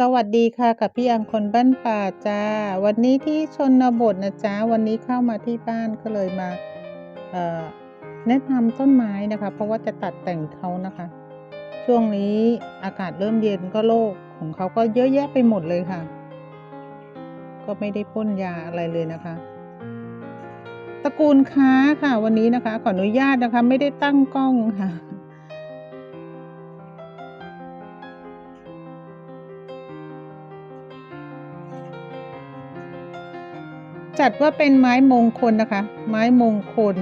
สวัสดีค่ะกับพี่อังคนบ้านป่าจ้า วันนี้ที่ชนบทนะจ๊ะวันนี้เข้ามาที่บ้านก็เลยมาแนะนำต้นไม้นะคะ เพราะว่าจะตัดแต่งเขานะคะ ช่วงนี้อากาศเริ่มเย็นก็โรคของเขาก็เยอะแยะไปหมดเลยค่ะ ก็ไม่ได้พ่นยาอะไรเลยนะคะตระกูลค้าค่ะวันนี้นะคะ ขออนุญาตนะคะ ไม่ได้ตั้งกล้องค่ะ จัดว่าเป็นไม้มงคลนะคะ ไม้มงคล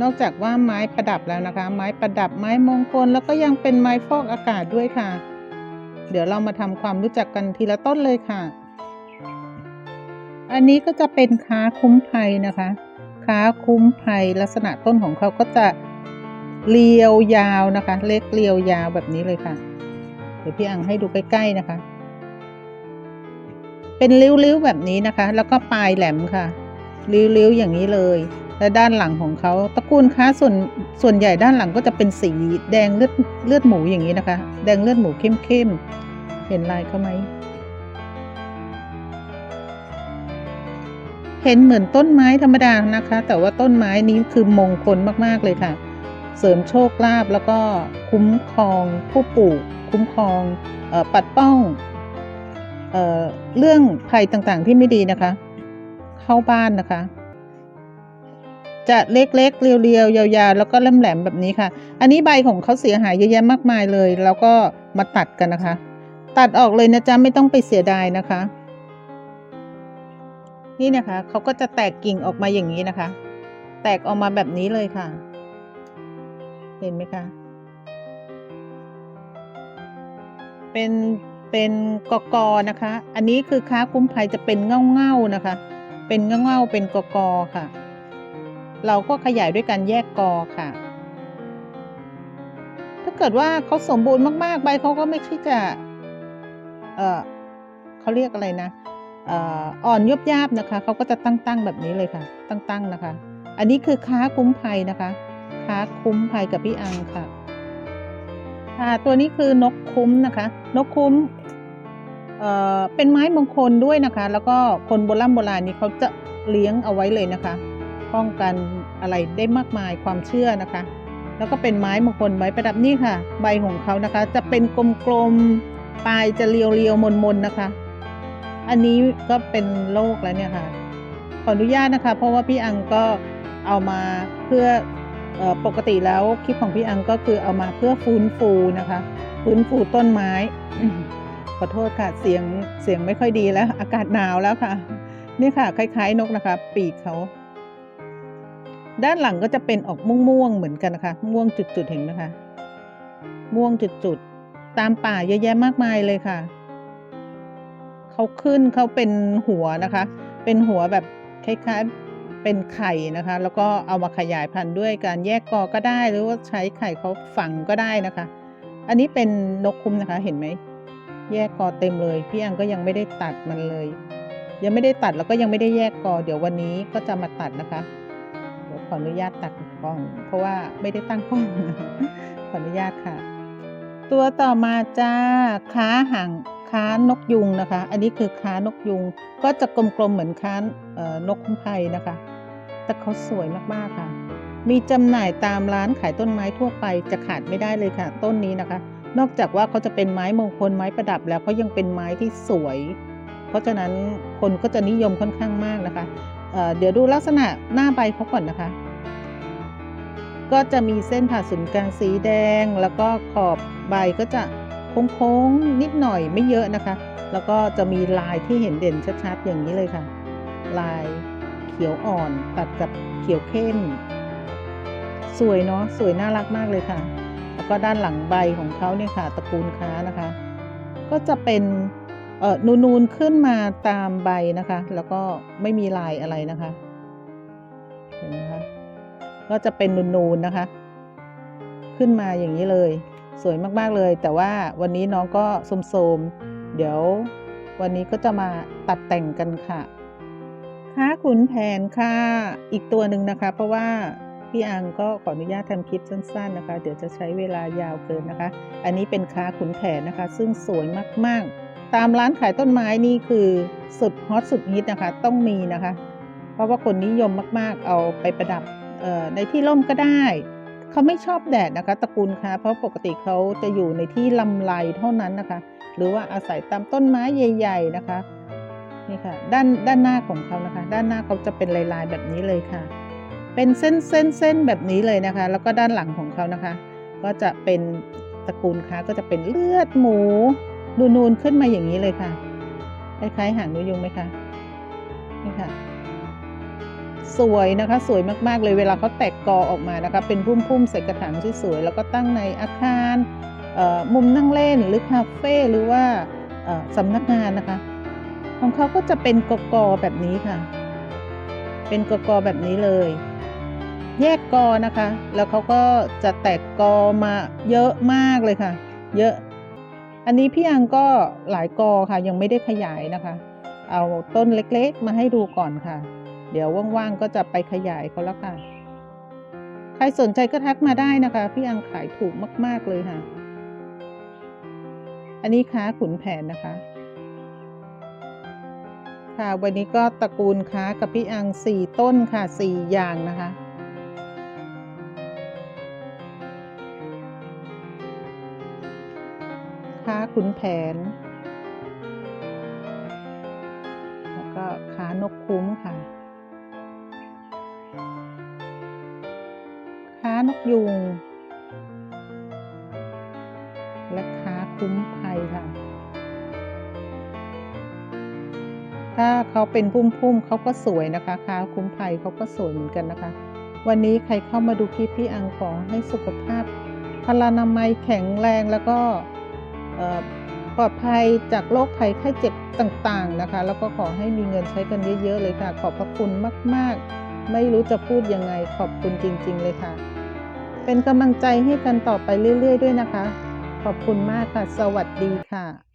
นอกจากว่าไม้ประดับแล้วนะคะ ไม้ประดับไม้มงคลแล้วก็ยังเป็นไม้ฟอกอากาศด้วยค่ะ เดี๋ยวเรามาทำความรู้จักกันทีละต้นเลยค่ะ อันนี้ก็จะเป็นค้าคุ้มภัยนะคะ ค้าคุ้มภัยลักษณะต้นของเขาก็จะเรียวยาวนะคะ เล็กเรียวยาวแบบนี้เลยค่ะ เดี๋ยวพี่อังให้ดูใกล้ๆนะคะ เป็นริ้วๆแบบนี้นะคะ แล้วก็ปลายแหลมค่ะ ริ้วๆอย่างนี้เลย และด้านหลังของเขาตระกูลค้าส่วนส่วนใหญ่ด้านหลังก็จะเป็นสีแดงเลือดเลือดหมูอย่างนี้นะคะ แดงเลือดหมูเข้มๆเห็นลายเขาไหมเห็นเหมือนต้นไม้ธรรมดานะคะ แต่ว่าต้นไม้นี้คือมงคลมากๆเลยค่ะ เสริมโชคลาภแล้วก็คุ้มครองผู้ปลูก คุ้มครองอปัดป้อง เเรื่องภัยต่างๆที่ไม่ดีนะคะ เข้าบ้านนะคะ จะเล็กๆเรียวๆยาวๆแล้วก็แหลมๆแบบนี้ค่ะ อันนี้ใบของเขาเสียหายเยอะแยะมากมายเลย แล้วก็มาตัดกันนะคะ ตัดออกเลยนะจ๊ะไม่ต้องไปเสียดายนะคะ นี่นะคะเขาก็จะแตกกิ่งออกมาอย่างนี้นะคะ แตกออกมาแบบนี้เลยค่ะ เห็นไหมคะเป็น เป็นกอกอนะคะ อันนี้คือค้าคุ้มภัยจะเป็นเง่าเง่าๆนะคะ เป็นเง่าเง่าๆเป็นกอกอค่ะ เราก็ขยายด้วยการแยกกอค่ะ ถ้าเกิดว่าเขาสมบูรณ์มากๆ ใบเขาก็ไม่ใช่จะ เออเขาเรียกอะไรนะเอ่ออ่อนยบยาบนะคะเขาก็จะตั้งๆแบบนี้เลยค่ะ ตั้งๆนะคะ อันนี้คือค้าคุ้มภัยนะคะ ค้าคุ้มภัยกับพี่อังค่ะ ค่ะตัวนี้คือนกคุ้มนะคะ นกคุ้มเอ่อเป็นไม้มงคลด้วยนะคะ แล้วก็คนโบราณโบราณนี่เขาจะเลี้ยงเอาไว้เลยนะคะ ป้องกันอะไรได้มากมายความเชื่อนะคะ แล้วก็เป็นไม้มงคลไม้ประดับนี่ค่ะ ใบของเขานะคะ จะเป็นกลมๆปลายจะเรียวๆมนๆนะคะ อันนี้ก็เป็นโรคแล้วเนี่ยค่ะขออนุญาตนะคะ เพราะว่าพี่อังก็เอามาเพื่อ ปกติแล้วคลิปของพี่อังก็คือเอามาเพื่อฟื้นฟูนะคะ ฟื้นฟูต้นไม้ ขอโทษค่ะเสียงเสียงไม่ค่อยดีแล้ว อากาศหนาวแล้วค่ะ นี่ค่ะ คล้ายๆ นกนะคะ ปีกเขาด้านหลังก็จะเป็นออกม่วงๆเหมือนกันนะคะ ม่วงจุดๆเห็นไหมคะม่วงจุดๆตามป่าเยอะแยะมากมายเลยค่ะเขาขึ้นเขาเป็นหัวนะคะ เป็นหัวแบบคล้ายๆ เป็นไข่นะคะ แล้วก็เอามาขยายพันธุ์ด้วยการแยกกอก็ได้ หรือว่าใช้ไข่เขาฝังก็ได้นะคะ อันนี้เป็นนกคุ้มนะคะเห็นไหมแยกกอเต็มเลย พี่อังก็ยังไม่ได้ตัดมันเลย ยังไม่ได้ตัดแล้วก็ยังไม่ได้แยกกอ เดี๋ยววันนี้ก็จะมาตัดนะคะเดี๋ยวขออนุญาตตัดกล้อง เพราะว่าไม่ได้ตั้งกล้องขออนุญาตค่ะ ตัวต่อมาจ้าค้าห่างค้านกยุงนะคะ อันนี้คือค้านกยุงก็จะกลมๆเหมือนค้าเอ่อนกคุ้มภัยนะคะ แต่เขาสวยมากๆค่ะ มีจำหน่ายตามร้านขายต้นไม้ทั่วไปจะขาดไม่ได้เลยค่ะ ต้นนี้นะคะ นอกจากว่าเขาจะเป็นไม้มงคลไม้ประดับแล้วเขายังเป็นไม้ที่สวย เพราะฉะนั้นคนก็จะนิยมค่อนข้างมากนะคะเเดี๋ยวดูลักษณะหน้าใบเขาก่อนนะคะ ก็จะมีเส้นผ่าศูนย์กลางสีแดง แล้วก็ขอบใบก็จะโค้งๆนิดหน่อยไม่เยอะนะคะ แล้วก็จะมีลายที่เห็นเด่นชัดๆอย่างนี้เลยค่ะ ลาย เขียวอ่อนตัดกับเขียวเข้ม สวยเนาะสวยน่ารักมากเลยค่ะ แล้วก็ด้านหลังใบของเขาเนี่ยค่ะตระกูลค้านะคะ ก็จะเป็นเอ่อนูนๆขึ้นมาตามใบนะคะ แล้วก็ไม่มีลายอะไรนะคะเห็นไหมคะก็จะเป็นนูนๆนะคะ ขึ้นมาอย่างนี้เลย สวยมากๆเลย แต่ว่าวันนี้น้องก็โสมๆเดี๋ยววันนี้ก็จะมาตัดแต่งกันค่ะ ค้าขุนแผนค่ะ อีกตัวหนึ่งนะคะ เพราะว่าพี่อังก็ขออนุญาตทำคลิปสั้นๆนะคะ เดี๋ยวจะใช้เวลายาวเกินนะคะ อันนี้เป็นค้าขุนแผนนะคะ ซึ่งสวยมากๆ ตามร้านขายต้นไม้นี่คือสุดฮอตสุดฮิตนะคะ ต้องมีนะคะ เพราะว่าคนนิยมมากๆ เอาไปประดับในที่ร่มก็ได้เขาไม่ชอบแดดนะคะตระกูลค่ะ เพราะปกติเขาจะอยู่ในที่ลำไรเท่านั้นนะคะ หรือว่าอาศัยตามต้นไม้ใหญ่ ๆนะคะ นี่ค่ะ ด้านด้านหน้าของเขานะคะ ด้านหน้าเขาจะเป็นลายๆแบบนี้เลยค่ะ เป็นเส้นเส้นเส้นแบบนี้เลยนะคะ แล้วก็ด้านหลังของเขานะคะ ก็จะเป็นตระกูลค้าก็จะเป็นเลือดหมูนูนๆขึ้นมาอย่างนี้เลยค่ะคล้ายๆหางนกยุงไหมคะนี่ค่ะ สวยนะคะ สวยมากๆเลยเวลาเขาแตกกอออกมานะคะ เป็นพุ่มๆใส่กระถางที่สวยแล้วก็ตั้งในอาคารมุมนั่งเล่นหรือคาเฟ่หรือว่าสำนักงานนะคะ ของเขาก็จะเป็นกกอแบบนี้ค่ะ เป็นกกอแบบนี้เลย แยกกอนะคะ แล้วเขาก็จะแตกกอมาเยอะมากเลยค่ะ เยอะ อันนี้พี่อังก็หลายกอค่ะ ยังไม่ได้ขยายนะคะ เอาต้นเล็กๆ มาให้ดูก่อนค่ะ เดี๋ยวว่างๆก็จะไปขยายเขาแล้วค่ะ ใครสนใจก็ทักมาได้นะคะ พี่อังขายถูกมาก ๆเลยค่ะ อันนี้ค้าขุนแผนนะคะ ค่ะ วันนี้ก็ตระกูลค้ากับพี่อังสี่ต้นค่ะสี่อย่างนะคะค้าขุนแผน แล้วก็ค้านกคุ้มค่ะค้านกยุง ถ้าเขาเป็นพุ่มๆเขาก็สวยนะคะคาคุ้มภัยเขาก็สวยเหมือนกันนะคะ วันนี้ใครเข้ามาดูคลิปพี่อังขอให้สุขภาพพลานามัยแข็งแรงแล้วก็ปลอดภัยจากโรคภัยไข้เจ็บต่างๆนะคะ แล้วก็ขอให้มีเงินใช้กันเยอะๆเลยค่ะ ขอบพระคุณมากๆ ไม่รู้จะพูดยังไงขอบคุณจริง ๆ เลยค่ะ เป็นกำลังใจให้กันต่อไปเรื่อย ๆ ด้วยนะคะ ขอบคุณมากค่ะ สวัสดีค่ะ